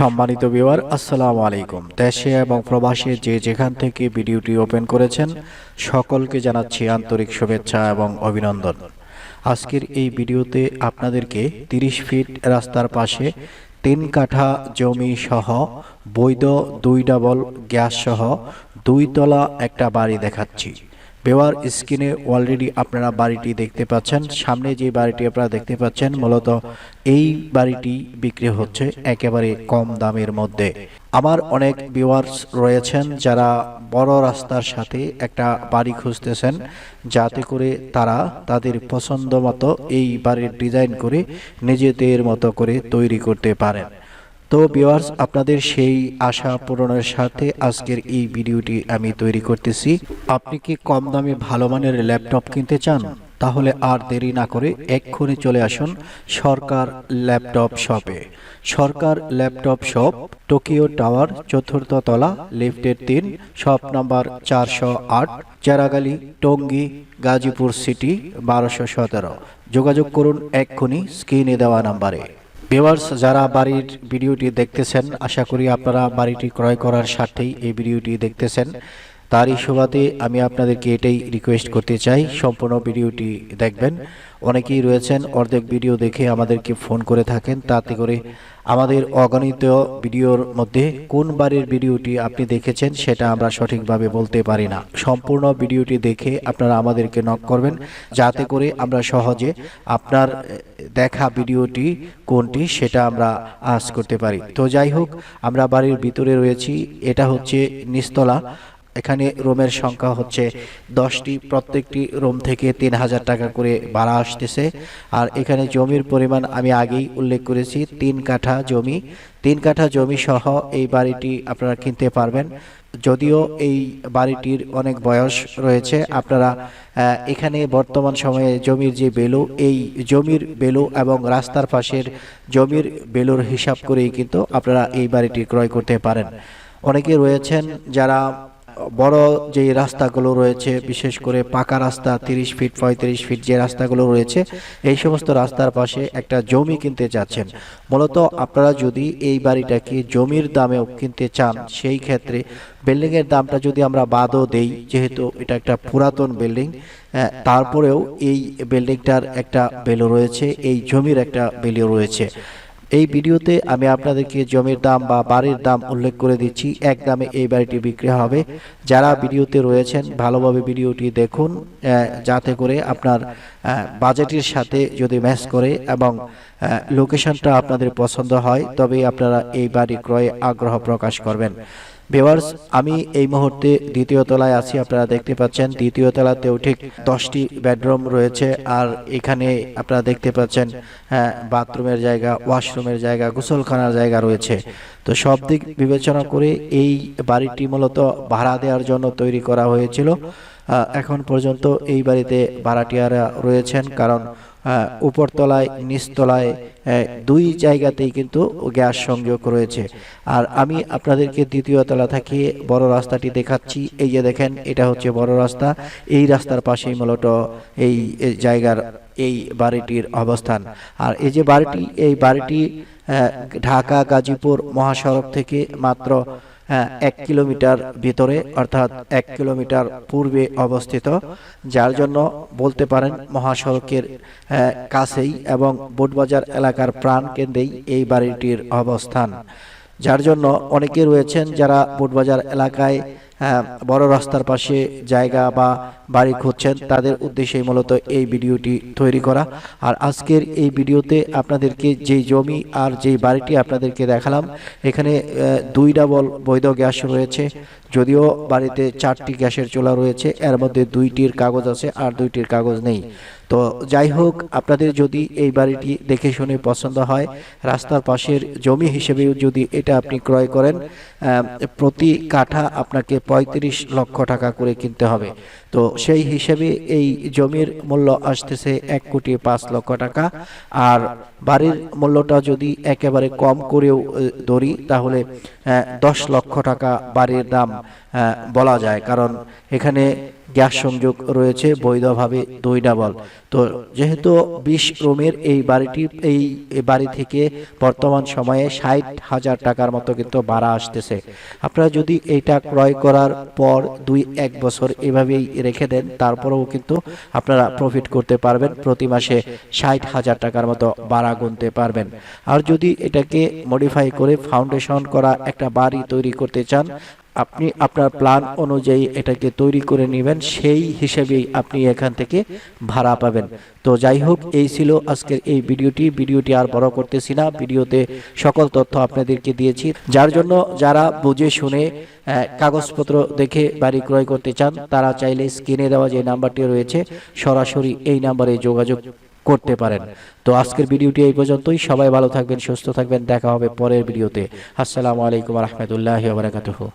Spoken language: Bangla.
সম্মানিত বিওয়ার আসসালামু আলাইকুম। দেশে এবং প্রবাসে যে যেখান থেকে ভিডিওটি ওপেন করেছেন, সকলকে জানাচ্ছি আন্তরিক শুভেচ্ছা এবং অভিনন্দন। আজকের এই ভিডিওতে আপনাদেরকে 30 ফিট রাস্তার পাশে তিন কাঠা জমি সহ বৈধ দুই ডাবল গ্যাস সহ দুই তলা একটা বাড়ি দেখাচ্ছি। বেওয়ার স্ক্রিনে অলরেডি আপনারা বাড়িটি দেখতে পাচ্ছেন। সামনে যে বাড়িটি আপনারা দেখতে পাচ্ছেন, মূলত এই বাড়িটি বিক্রি হচ্ছে একেবারে কম দামের মধ্যে। আমার অনেক ভিউয়ার্স রয়েছেন যারা বড় রাস্তার সাথে একটা বাড়ি খুঁজতেছেন, যাতে করে তারা তাদের পছন্দ মতো এই বাড়ির ডিজাইন করে নিজেদের মতো করে তৈরি করতে পারেন। তো ভিউয়ার্স আপনাদের সেই আশা পূরণের সাথে আজকের এই ভিডিওটি আমি তৈরি করতেছি। আপনি কি কম দামে ভালো মানের ল্যাপটপ কিনতে চান? তাহলে আর দেরি না করে এক্ষুনি চলে আসুন সরকার ল্যাপটপ শপে। Sarkar laptop shop, Tokyo tower, চতুর্থ তলা, লিফটের তিন, শপ নাম্বার চারশো আট, চেরাগালি, টঙ্গী, গাজীপুর সিটি, বারোশো সতেরো। যোগাযোগ করুন এক্ষুনি স্ক্রিনে দেওয়া নাম্বারে। ভিউয়ার্স যারা বাড়ির ভিডিওটি দেখতেছেন, আশা করি আপনারা বাড়িটি ক্রয় করার স্বার্থেই এই ভিডিওটি দেখতেছেন। তারই সুবাদে আমি আপনাদেরকে এটাই রিকোয়েস্ট করতে চাই, সম্পূর্ণ ভিডিওটি দেখবেন। অনেকেই রয়েছেন, অর্ধেক ভিডিও দেখে আমাদেরকে ফোন করে থাকেন। তাতে করে আমাদের অগণিত ভিডিওর মধ্যে কোন বাড়ির ভিডিওটি আপনি দেখেছেন সেটা আমরা সঠিকভাবে বলতে পারি না। সম্পূর্ণ ভিডিওটি দেখে আপনারা আমাদেরকে নক করবেন, যাতে করে আমরা সহজে আপনার দেখা ভিডিওটি কোনটি সেটা আমরা আজ করতে পারি। তো যাই হোক, আমরা বাড়ির ভিতরে রয়েছি, এটা হচ্ছে নিস্তলা। এখানে রুমের সংখ্যা হচ্ছে দশটি, প্রত্যেকটি রুম থেকে তিন হাজার টাকা করে ভাড়া আসতেছে। আর এখানে জমির পরিমাণ আমি আগেই উল্লেখ করেছি, তিন কাঠা জমি। তিন কাঠা জমি সহ এই বাড়িটি আপনারা কিনতে পারবেন। যদিও এই বাড়িটির অনেক বয়স রয়েছে, আপনারা এখানে বর্তমান সময়ে জমির যে বেলু, এই জমির বেলু এবং রাস্তার পাশের জমির বেলুর হিসাব করেই কিন্তু আপনারা এই বাড়িটি ক্রয় করতে পারেন। অনেকে রয়েছেন যারা বড় যে রাস্তাগুলো রয়েছে, বিশেষ করে পাকা রাস্তা, তিরিশ ফিট, পঁয়ত্রিশ ফিট যে রাস্তাগুলো রয়েছে, এই সমস্ত রাস্তার পাশে একটা জমি কিনতে চাচ্ছেন মূলত আপনারা যদি এই বাড়িটাকে জমির দামেও কিনতে চান, সেই ক্ষেত্রে বিল্ডিংয়ের দামটা যদি আমরা বাদও দেই, যেহেতু এটা একটা পুরাতন বিল্ডিং তারপরেও এই বিল্ডিংটার একটা ভ্যালু রয়েছে, এই জমির একটা ভ্যালু রয়েছে। এই ভিডিওতে আমি আপনাদেরকে জমির দাম বা বাড়ির দাম উল্লেখ করে দিচ্ছি। এক দামে এই বাড়িটি বিক্রি হবে। যারা ভিডিওতে রয়েছেন, ভালোভাবে ভিডিওটি দেখুন যাতে করে আপনার বাজেটের সাথে যদি ম্যাচ করে এবং লোকেশনটা আপনাদের পছন্দ হয় তবে আপনারা এই বাড়ি ক্রয়ে আগ্রহ প্রকাশ করবেন। ভিউয়ার্স আমি এই মুহূর্তে দ্বিতীয় তলায় আছি। আপনারা দেখতে পাচ্ছেন দ্বিতীয় তলাতেও ঠিক দশটি বেডরুম রয়েছে। আর এখানে আপনারা দেখতে পাচ্ছেন হ্যাঁ, বাথরুমের জায়গা ওয়াশরুমের জায়গা গোসলখানার জায়গা রয়েছে। তো সব দিক বিবেচনা করে এই বাড়িটি মূলত ভাড়া দেওয়ার জন্য তৈরি করা হয়েছিল। এখন পর্যন্ত এই বাড়িতে ভাড়াটিয়ারা রয়েছেন, কারণ উপরতলায়, নিচতলায় দুই জায়গাতেই কিন্তু গ্যাস সংযোগ রয়েছে। আর আমি আপনাদেরকে দ্বিতীয় তলা থেকে বড় রাস্তাটি দেখাচ্ছি। এই যে দেখেন, এটা হচ্ছে বড় রাস্তা। এই রাস্তার পাশেই মূলত এই জায়গার এই বাড়িটির অবস্থান। আর এই যে বাড়িটি, এই বাড়িটি ঢাকা, গাজীপুর মহাসড়ক থেকে মাত্র এক কিলোমিটার ভিতরে অর্থাৎ এক কিলোমিটার পূর্বে অবস্থিত যার জন্য বলতে পারেন মহাসড়কের হ্যাঁ, কাছেই এবং বোটবাজার এলাকার প্রাণ কেন্দ্রেই এই বাড়িটির অবস্থান। যার জন্য অনেকে রয়েছেন যারা বোটবাজার এলাকায় হ্যাঁ, বড় রাস্তার পাশে জায়গা বা বাড়ি খুঁজছেন, তাদের উদ্দেশ্যেই মূলত এই ভিডিওটি তৈরি করা। আর আজকের এই ভিডিওতে আপনাদেরকে যেই জমি আর যেই বাড়িটি আপনাদেরকে দেখালাম, এখানে দুই ডাবল বৈধ গ্যাস রয়েছে, যদিও বাড়িতে চারটি গ্যাসের চুলা রয়েছে, এর মধ্যে দুইটির কাগজ আছে আর দুইটির কাগজ নেই। তো যাই হোক, আপনাদের যদি এই বাড়িটি দেখে শুনে পছন্দ হয়, রাস্তার পাশের জমি হিসেবেও যদি এটা আপনি ক্রয় করেন প্রতি কাঠা আপনাকে পঁয়ত্রিশ লক্ষ টাকা করে কিনতে হবে। তো সেই হিসেবে এই জমির মূল্য আসতেছে এক কোটি পাঁচ লক্ষ টাকা। আর বাড়ির মূল্যটা যদি একেবারে কম করেও ধরি, তাহলে দশ লক্ষ টাকা বাড়ির দাম বলা যায়। কারণ এখানে গ্যাস সংযোগ রয়েছে, বৈধভাবে দুই ডাবল তো যেহেতু বিশ রুমের এই বাড়িটি, এই বাড়ি থেকে বর্তমান সময়ে ষাট হাজার টাকার মতো কিন্তু ভাড়া আসতেছে। আপনারা যদি এইটা ক্রয় করার পর দুই, এক বছর এভাবেই রেখে দেন, তারপরেও কিন্তু আপনারা প্রফিট করতে পারবেন, প্রতি মাসে ষাট হাজার টাকার মতো ভাড়া গুনতে পারবেন। আর যদি এটাকে মডিফাই করে ফাউন্ডেশন করা একটা বাড়ি তৈরি করতে চান আপনি আপনার প্ল্যান অনুযায়ী এটাকে তৈরি করে নেবেন, সেই হিসেবেই আপনি এখান থেকে ভাড়া পাবেন। তো যাই হোক, এই ছিল আজকের এই ভিডিওটি। ভিডিওটি আর বড় করতেছি না। ভিডিওতে সকল তথ্য আপনাদেরকে দিয়েছি। যার জন্য যারা বুঝে শুনে কাগজপত্র দেখে বাড়ি ক্রয় করতে চান, তারা চাইলে স্ক্রিনে দেওয়া যে নাম্বারটি রয়েছে, সরাসরি এই নাম্বারে যোগাযোগ করতে পারেন। তো আজকের ভিডিওটি এই পর্যন্তই। সবাই ভালো থাকবেন, সুস্থ থাকবেন। দেখা হবে পরের ভিডিওতে। আসসালামু আলাইকুম রহমতুল্লাহ বারাকাতুহু।